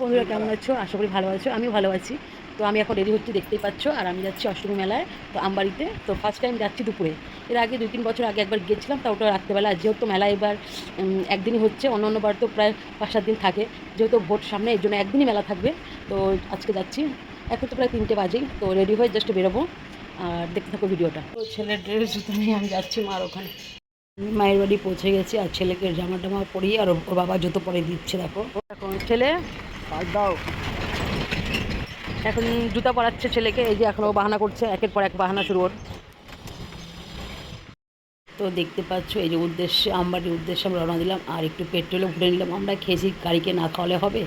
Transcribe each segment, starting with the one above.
বন্ধুরা, কেমন আছো? আশা করি ভালো আছো আমি ভালো আছি। তো আমি এখন রেডি হচ্ছি, দেখতেই পাচ্ছ, আর আমি যাচ্ছি অষ্টমী মেলায়, তো আমবাড়িতে তো ফার্স্ট টাইম যাচ্ছি দুপুরে। এর আগে দুই তিন বছর আগে একবার গিয়েছিলাম, তা ওটা রাত্রেবেলা, যেহেতু মেলা এবার একদিনই হচ্ছে অন্য অন্য বার তো প্রায় পাঁচ সাত দিন থাকে, যেহেতু ভোট সামনে, এর জন্য একদিনই মেলা থাকবে। তো আজকে যাচ্ছি, এখন তো প্রায় তিনটে বাজেই, তো রেডি হয়ে জাস্ট বেরোবো, আর দেখতে থাকো ভিডিওটা। তো ছেলের ড্রেস জুতো নিয়ে আমি যাচ্ছি মার ওখানে। মায়ের বাড়ি পৌঁছে গেছি, আর ছেলেকে জামা টামা পরিয়ে, আর ওর বাবা জুতো পরে দিচ্ছে, দেখো। এখন ছেলে দাও। এখন জুতা পরাচ্ছে ছেলেকে, এই যে এখন ও বাহানা করছে, একের পর এক বাহানা শুরু ওর। তো দেখতে পাচ্ছ, এই যে উদ্দেশ্যে, আমবাড়ির উদ্দেশ্যে আমরা রওনা দিলাম, আর একটু পেট্রোলও ভরে নিলাম। আমরা খেয়েছি গাড়িকে না খাওয়ালে হবে।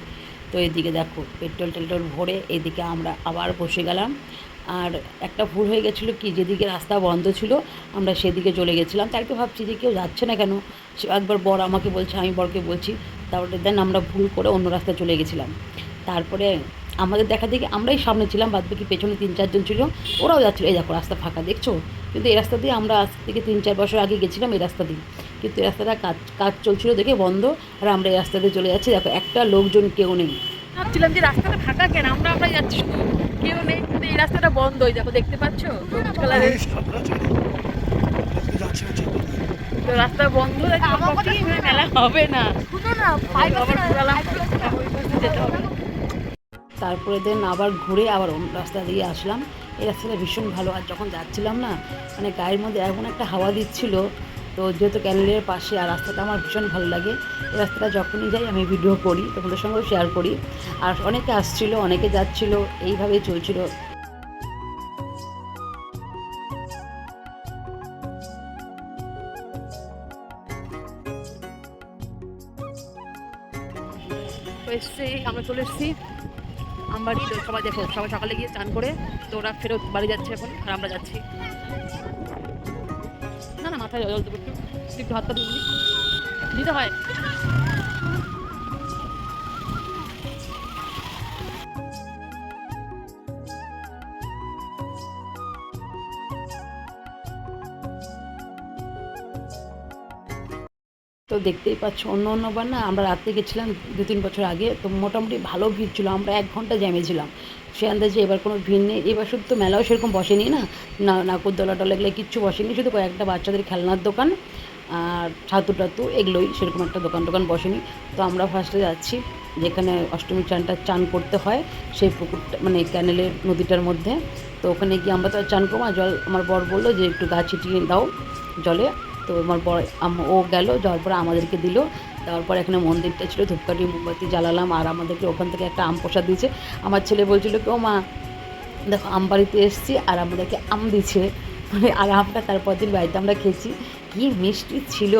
তো এদিকে দেখো, পেট্রোল টেট্রোল ভরে এদিকে আমরা আবার বসে গেলাম। আর একটা ভুল হয়ে গেছিল কি, যেদিকে রাস্তা বন্ধ ছিল, আমরা সেদিকে চলে গেছিলাম। তাই তো ভাবছি যে কেউ যাচ্ছে না কেন? সে একবার বর আমাকে বলছে, আমি বরকে বলছি তারপরে দেন আমরা ভুল করে অন্য রাস্তায় চলে গেছিলাম। তারপরে আমাদের দেখা দেখি আমরাই সামনে ছিলাম বাদ বাকি পেছনে তিন চারজন ছিল ওরাও যাচ্ছিল এই দেখো রাস্তা ফাঁকা দেখছ? কিন্তু এই রাস্তা দিয়ে আমরা আজ থেকে তিন চার বছর আগে গেছিলাম এই রাস্তা দিয়ে। কিন্তু এই রাস্তাটা কাজ কাজ চলছিল দেখে বন্ধ আর আমরা এই রাস্তা দিয়ে চলে যাচ্ছি। দেখো একটা লোকজন কেউ নেই। ভাবছিলাম যে রাস্তাটা ফাঁকা কেন? আমরা আমরা যাচ্ছি। শুধু কেউ নেই কিন্তু এই রাস্তাটা বন্ধ। হয়ে দেখো দেখতে পাচ্ছ? কালারের। তো রাস্তা বন্ধ দেখো মেলা হবে না। তারপরে দেন আবার ঘুরে আবার অন্য রাস্তা দিয়ে আসলাম। এই রাস্তাটা ভীষণ ভালো। আর যখন যাচ্ছিলাম না মানে গায়ের মধ্যে এমন একটা হাওয়া দিচ্ছিল তো যেহেতু ক্যানেলের পাশে আর রাস্তাটা আমার ভীষণ ভালো লাগে এই রাস্তাটা যখনই যাই আমি ভিডিও করি তোমাদের সঙ্গেও শেয়ার করি। আর অনেকে আসছিল অনেকে যাচ্ছিল এইভাবেই চলছিল। তো এসছি, আমরা চলে এসেছি আমবাড়ি। তো সবাই দেখো, সবাই সকালে গিয়ে চান করে, তো ওরা ফেরত বাড়ি যাচ্ছে এখন, আর আমরা যাচ্ছি। না না, মাথায় জল দেবো একটু। একটু হাত পা দিতে হয়। তো দেখতেই পাচ্ছ, অন্য অন্যবার না আমরা রাত্রে গেছিলাম দু তিন বছর আগে, তো মোটামুটি ভালো ভিড় ছিল, আমরা এক ঘণ্টা জ্যামে ছিলাম। সে আন্দাজে এবার কোনো ভিড় নেই, এবার শুধু তো মেলাও সেরকম বসেনি না না টলা এগুলো কিচ্ছু বসেনি, শুধু কয়েকটা বাচ্চাদের খেলনার দোকান আর ছাতু টাতু এগুলোই সেরকম একটা দোকান টোকান বসেনি। তো আমরা ফার্স্টে যাচ্ছি, যেখানে অষ্টমী চানটা চান করতে হয়, সেই পুকুরটা মানে ক্যানেলের নদীটার মধ্যে। তো ওখানে গিয়ে আমরা তো চান করব জল, আমার বর বলল যে একটু গা ছিটিয়ে দাও জলে। তো আমার বর, আম- ও গেল, যাওয়ার পরে আমাদেরকে দিল। দেওয়ার পর এখানে মন্দিরটা ছিল, ধূপকাঠি, মোমবাতি জ্বালালাম, আর আমাদেরকে ওখান থেকে একটা আম প্রসাদ দিয়েছে। আমার ছেলে বলছিল কি ও মা, দেখো আম বাড়িতে এসেছি, আর আমাদেরকে আম দিচ্ছে মানে আর আমটা তারপর দিন বাড়িতে আমরা খেয়েছি। কি মিষ্টি ছিল।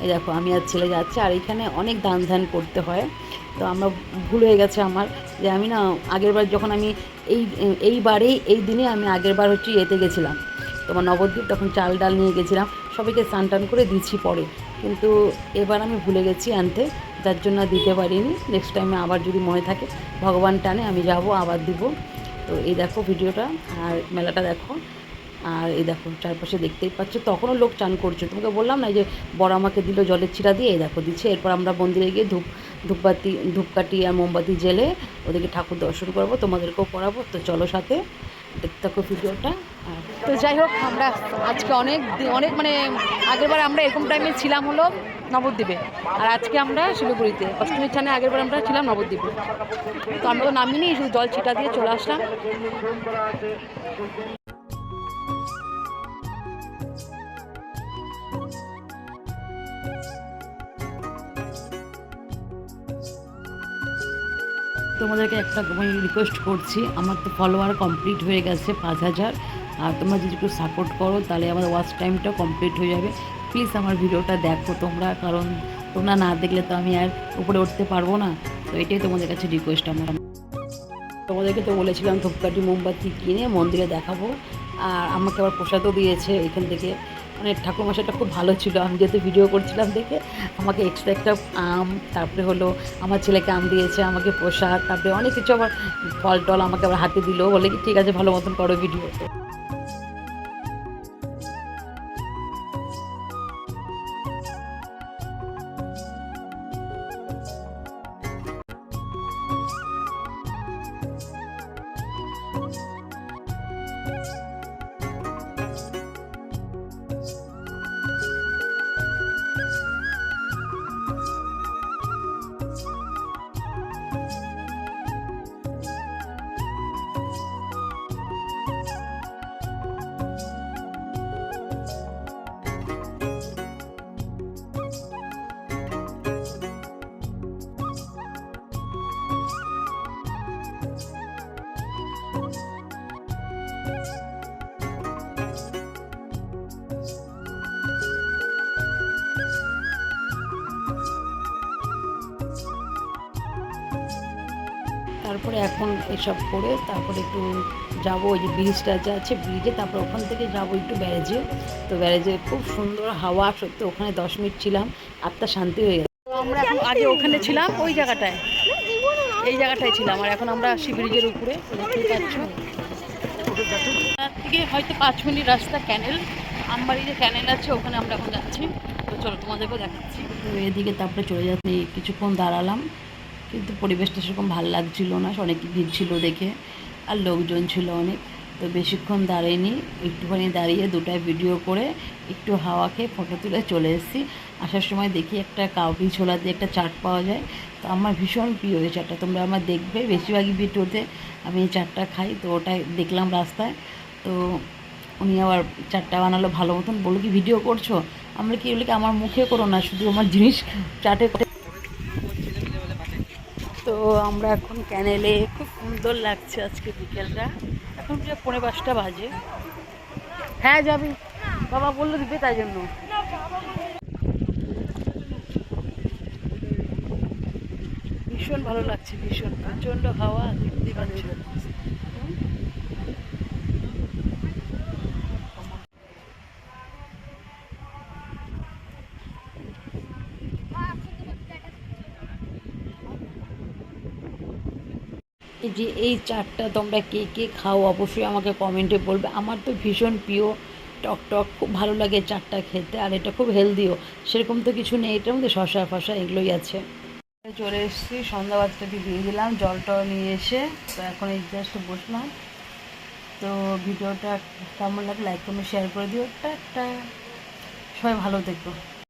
এই দেখো, আমি আর ছেলে যাচ্ছি, আর এখানে অনেক দান ধ্যান করতে হয়। তো আমরা ভুল হয়ে গেছে আমার, যে আমি না আগেরবার যখন আমি এই এইবারেই এই দিনে আমি আগেরবার হচ্ছে ইয়েতে গেছিলাম। তোমার নবদ্বীপ, তখন চাল ডাল নিয়ে গেছিলাম। সবাইকে স্নান টান করে দিচ্ছি পরে। কিন্তু এবার আমি ভুলে গেছি আনতে, যার জন্য দিতে পারিনি। নেক্সট টাইমে আবার যদি মনে থাকে, ভগবান টানে, আমি যাব, আবার দিব। তো এই দেখো ভিডিওটা, আর মেলাটা দেখো। আর এই দেখো, চারপাশে দেখতেই পাচ্ছ, তখনও লোক চান করছে। তোমাকে বললাম না যে বড় আমাকে দিল জলের ছিটা দিয়ে, এই দেখো দিচ্ছে। এরপর আমরা মন্দিরে গিয়ে ধূপ, ধূপবাতি, ধূপকাঠি আর মোমবাতি জেলে ওদেরকে ঠাকুর দর্শন করব, তোমাদেরকেও করাবো। তো চলো সাথে। ভিডিওটা। তো যাই হোক, আমরা আজকে অনেক অনেক মানে আগেরবার আমরা এরকম টাইমে ছিলাম হলো নবদ্বীপে। আর আজকে আমরা শিলিগুড়িতে। অষ্টমীর ছানে আগেরবার আমরা ছিলাম নবদ্বীপে। তো আমরা তো নামিনি, শুধু জল ছিটা দিয়ে চলে আসলাম। তোমাদেরকে একটা আমি রিকোয়েস্ট করছি। আমার তো ফলোয়ার কমপ্লিট হয়ে গেছে পাঁচ হাজার। আর তোমরা যদি একটু সাপোর্ট করো, তাহলে আমার ওয়াচ টাইমটা কমপ্লিট হয়ে যাবে। প্লিজ আমার ভিডিওটা দেখো তোমরা, কারণ তোমরা না দেখলে তো আমি আর উপরে উঠতে পারব না। তো এটাই তোমাদের কাছে রিকোয়েস্ট আমার। তোমাদেরকে তো বলেছিলাম ধূপকাঠি মোমবাতি কিনে মন্দিরে দেখাবো। আর আমাকে আবার প্রসাদও দিয়েছে এখান থেকে। মানে ঠাকুরমশাইটা খুব ভালো ছিল। আমি যেহেতু ভিডিও করছিলাম দেখে আমাকে এক্সট্রা একটা আম, তারপরে হলো আমার ছেলেকে আম দিয়েছে, আমাকে পোশাক তারপরে অনেক কিছু আবার ফল টল আমাকে আবার হাতে দিল। বলে কি, ঠিক আছে, ভালো মতন করো ভিডিও তারপরে এখন এসব করে তারপরে একটু যাব ওই যে ব্রিজটা যা আছে ব্রিজে তারপর ওখান থেকে যাব একটু ব্যারেজে। তো ব্যারেজে খুব সুন্দর হাওয়া সত্যি ওখানে দশ মিনিট ছিলাম আত্মা শান্তি হয়ে গেছে আমরা এখন আগে ওখানে ছিলাম ওই জায়গাটায়। এই জায়গাটায় ছিলাম আর এখন আমরা ব্রিজের উপরে পাচ্ছ। থেকে হয়তো পাঁচ মিনিট রাস্তা ক্যানেল আমবাড়ি যে ক্যানেল আছে ওখানে আমরা এখন যাচ্ছি। তো চলো তোমাদেরকেও দেখাচ্ছি। এদিকে তারপরে চলে যাচ্ছি কিছুক্ষণ দাঁড়ালাম। কিন্তু পরিবেশটা সেরকম ভালো লাগছিল না, অনেক ভিড় ছিল দেখে, আর লোকজন ছিল অনেক। তো বেশিক্ষণ দাঁড়াইনি, একটুখানি দাঁড়িয়ে দুটায় ভিডিও করে একটু হাওয়া খেয়ে ফটো তুলে চলে এসেছি। আসার সময় দেখি একটা কাউরি ছোলা দিয়ে একটা চাট পাওয়া যায়। তো আমার ভীষণ প্রিয় এই চাটটা, তোমরা আমার দেখবে বেশিরভাগই ভিডিওতে। আমি এই চাটটা খাই, তো ওটাই দেখলাম রাস্তায়। তো উনি আবার চাটটা বানালো ভালো মতন। বলল কি ভিডিও করছ? আমরা কি বলি কি আমার মুখে করো না, শুধু আমার জিনিস চাটে তো আমরা এখন ক্যানেলে খুব সুন্দর লাগছে আজকে বিকেলটা। এখন যে পনেরো পাঁচটা বাজে। হ্যাঁ যাবি। বাবা বলল দিবে তাই জন্য। ভীষণ ভালো লাগছে, ভীষণ। প্রচণ্ড হাওয়া দেখতে পাচ্ছি। যে এই চাটটা তোমরা কে কে খাও, অবশ্যই আমাকে কমেন্টে বলবে। আমার তো ভীষণ প্রিয় টক টক, খুব ভালো লাগে চাটটা খেতে, আর এটা খুব হেলদিও। সেরকম তো কিছু নেই, এটার মধ্যে শশা ফশা এগুলোই আছে। চলে এসেছি, সন্ধ্যা বাচ্চাটি দিয়ে দিলাম, জল টল নিয়ে এসে তো এখন এই জাস্ট বসলাম। তো ভিডিওটা কেমন লাগে লাইক কমেন্ট শেয়ার করে দিও। একটা সবাই ভালো থেকো।